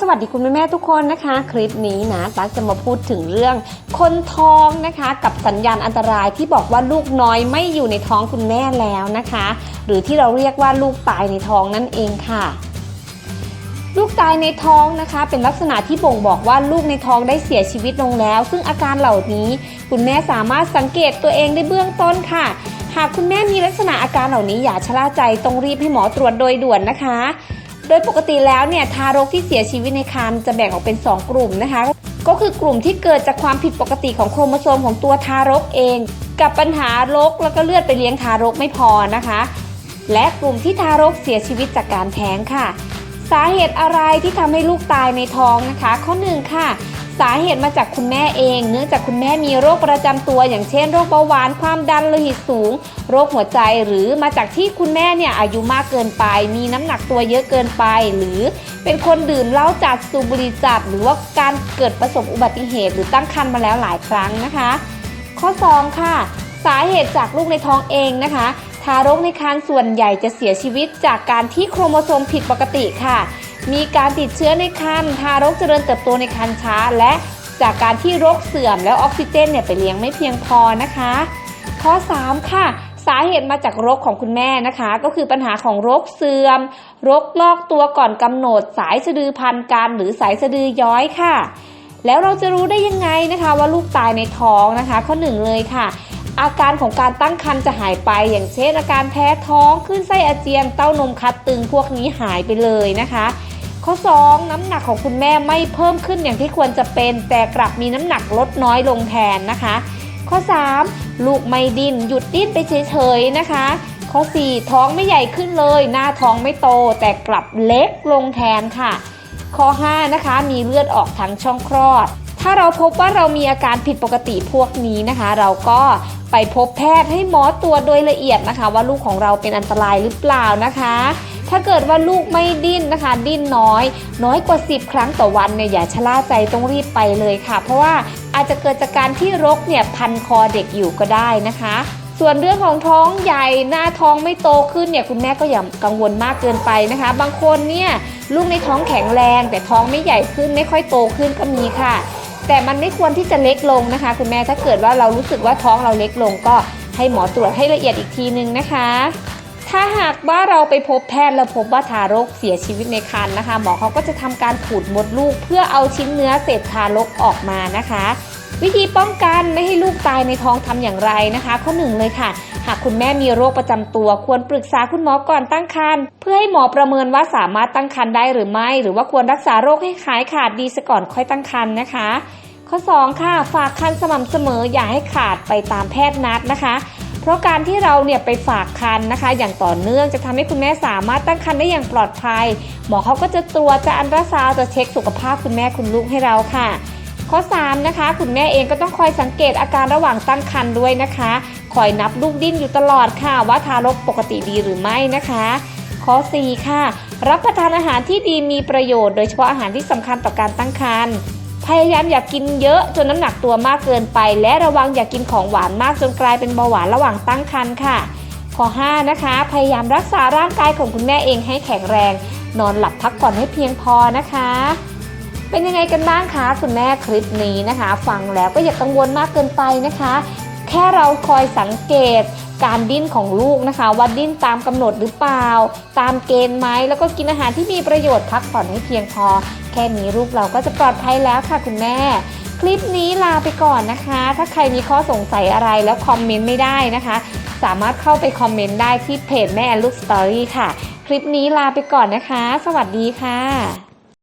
สวัสดีคุณแม่แม่ๆทุกคนนะคะ คลิปนี้นะตั๊กจะมาพูดถึงเรื่อง คนท้องนะคะ กับสัญญาณอันตรายที่บอกว่าลูกน้อยไม่อยู่ในท้องคุณแม่แล้วนะคะ หรือที่เราเรียกว่าลูกตายในท้องนั่นเองค่ะลูกตายในท้องนะคะ เป็นลักษณะที่บ่งบอกว่าลูกในท้องได้เสียชีวิตลงแล้ว ซึ่งอาการเหล่านี้ คุณแม่สามารถสังเกตตัวเองได้เบื้องต้นค่ะ หากคุณแม่มีลักษณะอาการเหล่านี้อย่าชะล่าใจต้องรีบให้หมอตรวจโดยด่วนนะคะ โดยปกติแล้วเนี่ยทารกที่เสียชีวิตในครรภ์จะแบ่งออกเป็น 2 กลุ่มนะคะ ก็คือกลุ่มที่เกิดจากความผิดปกติของโครโมโซมของตัวทารกเอง กับปัญหารกแล้วก็เลือดไปเลี้ยงทารกไม่พอนะคะ และกลุ่มที่ทารกเสียชีวิตจากการแท้งค่ะ สาเหตุอะไรที่ทำให้ลูกตายในท้องนะคะ ข้อหนึ่งค่ะ สาเหตุมาจากคุณแม่เอง เนื่องจากคุณแม่มีโรคประจำตัว อย่างเช่นโรคเบาหวานความดันโลหิตสูง โรคหัวใจหรือมาจากที่คุณแม่เนี่ยอายุมากเกินไป มีน้ำหนักตัวเยอะเกินไป หรือเป็นคนดื่มเหล้าจัดสูบบุหรี่จัด หรือว่าการเกิดประสบอุบัติเหตุ หรือตั้งครรภ์มาแล้วหลายครั้งนะคะ ข้อ 2 ค่ะสาเหตุจากลูกในท้องเองนะคะ ทารกในครรภ์ส่วนใหญ่จะเสียชีวิตจากการที่โครโมโซมผิดปกติค่ะ มีการติดเชื้อในครรภ์ทารกเจริญเติบโตในครรภ์ช้า และจากการที่โรคเสื่อมแล้วออกซิเจนเนี่ยไปเลี้ยงไม่เพียงพอนะคะ ข้อ 3 ค่ะสาเหตุมาจากโรคของคุณแม่นะคะ ก็คือปัญหาของโรคเสื่อมโรคลอกตัวก่อนกำหนด สายสะดือพันกันหรือสายสะดือย้อยค่ะ แล้วเราจะรู้ได้ยังไงนะคะว่าลูกตายในท้องนะคะ ข้อหนึ่งเลยค่ะ อาการของการตั้งครรภ์จะหายไป อย่างเช่นอาการแพ้ท้องขึ้นไส้อาเจียนเต้านมคัดตึงพวกนี้หายไปเลยนะคะ ข้อ 2 น้ำหนักของคุณแม่ไม่เพิ่มขึ้นอย่างที่ควรจะเป็น แต่กลับมีน้ำหนักลดน้อยลงแทนนะคะ ข้อ 3 ลูกไม่ดิ้นหยุดดิ้นไปเฉยๆนะคะ ข้อ 4 ท้องไม่ใหญ่ขึ้นเลย หน้าท้องไม่โต แต่กลับเล็กลงแทนค่ะ ข้อ 5 นะคะ มีเลือดออกทางช่องคลอด ถ้าเราพบว่าเรามีอาการผิดปกติพวกนี้นะคะ เราก็ไปพบแพทย์ให้หมอตรวจโดยละเอียดนะคะ ว่าลูกของเราเป็นอันตรายหรือเปล่านะคะ ถ้าเกิดว่าลูกไม่ดิ้นนะคะ ดิ้นน้อย น้อยกว่า 10 ครั้งต่อวันเนี่ยอย่าชะล่าใจต้องรีบไปเลยค่ะ เพราะว่าอาจจะเกิดจากการที่รกเนี่ยพันคอเด็กอยู่ก็ได้นะคะส่วนเรื่องของท้องใหญ่หน้าท้องไม่โตขึ้นเนี่ยคุณแม่ก็อย่ากังวลมากเกินไปนะคะ บางคนเนี่ยลูกในท้องแข็งแรง แต่ท้องไม่ใหญ่ขึ้นไม่ค่อยโตขึ้นก็มีค่ะ แต่มันไม่ควรที่จะเล็กลงนะคะ คุณแม่ถ้าเกิดว่าเรารู้สึกว่าท้องเราเล็กลงก็ให้หมอตรวจให้ละเอียดอีกทีนึงนะคะ ถ้าหากว่าเราไปพบแพทย์แล้วพบว่าทารกเสียชีวิตในครรภ์นะคะ หมอเขาก็จะทำการขูดมดลูก เพื่อเอาชิ้นเนื้อเศษทารกออกมานะคะ วิธีป้องกันไม่ให้ลูกตายในท้องทำอย่างไรนะคะ ข้อหนึ่งเลยค่ะ หากคุณแม่มีโรคประจำตัว ควรปรึกษาคุณหมอก่อนตั้งครรภ์เพื่อให้หมอประเมินว่าสามารถตั้งครรภ์ได้หรือไม่ หรือว่าควรรักษาโรคให้หายขาดดีซะก่อนค่อยตั้งครรภ์นะคะ ข้อ 2 ค่ะ ฝากคันสม่ำเสมออย่าให้ขาดไปตามแพทย์นัดนะคะเพราะการที่เราเนี่ยไปฝากคันนะคะ อย่างต่อเนื่องจะทำให้คุณแม่สามารถตั้งครรภ์ได้อย่างปลอดภัย หมอเขาก็จะตรวจจะอันตราซาวจะเช็คสุขภาพคุณแม่คุณลูกให้เราค่ะ ข้อ 3 นะคะ คุณแม่เองก็ต้องคอยสังเกตอาการระหว่างตั้งครรภ์ด้วยนะคะ คอยนับลูกดิ้นอยู่ตลอดค่ะ ว่าทารกปกติดีหรือไม่นะคะ ข้อ 4 ค่ะ รับประทานอาหารที่ดีมีประโยชน์โดยเฉพาะอาหารที่สำคัญต่อการตั้งครรภ์พยายามอย่ากกินเยอะจนน้ำหนักตัวมากเกินไป และระวังอย่ากกินของหวานมากจนกลายเป็นเบาหวานระหว่างตั้งครรภ์ค่ะ ข้อ 5 นะคะ พยายามรักษาร่างกายของคุณแม่เองให้แข็งแรง นอนหลับพักผ่อนให้เพียงพอนะคะ เป็นยังไงกันบ้างคะคุณแม่คลิปนี้นะคะ ฟังแล้วก็อย่ากังวลมากเกินไปนะคะ แค่เราคอยสังเกตการดิ้นของลูกนะคะว่าดิ้นตามกำหนดหรือเปล่า ตามเกณฑ์ไหมแล้วก็กินอาหารที่มีประโยชน์พักผ่อนให้เพียงพอ แค่นี้ลูกเราก็จะปลอดภัยแล้วค่ะคุณแม่ คลิปนี้ลาไปก่อนนะคะ ถ้าใครมีข้อสงสัยอะไรแล้วคอมเมนต์ไม่ได้นะคะ สามารถเข้าไปคอมเมนต์ได้ที่เพจแม่ลูกสตอรี่ค่ะ คลิปนี้ลาไปก่อนนะคะ สวัสดีค่ะ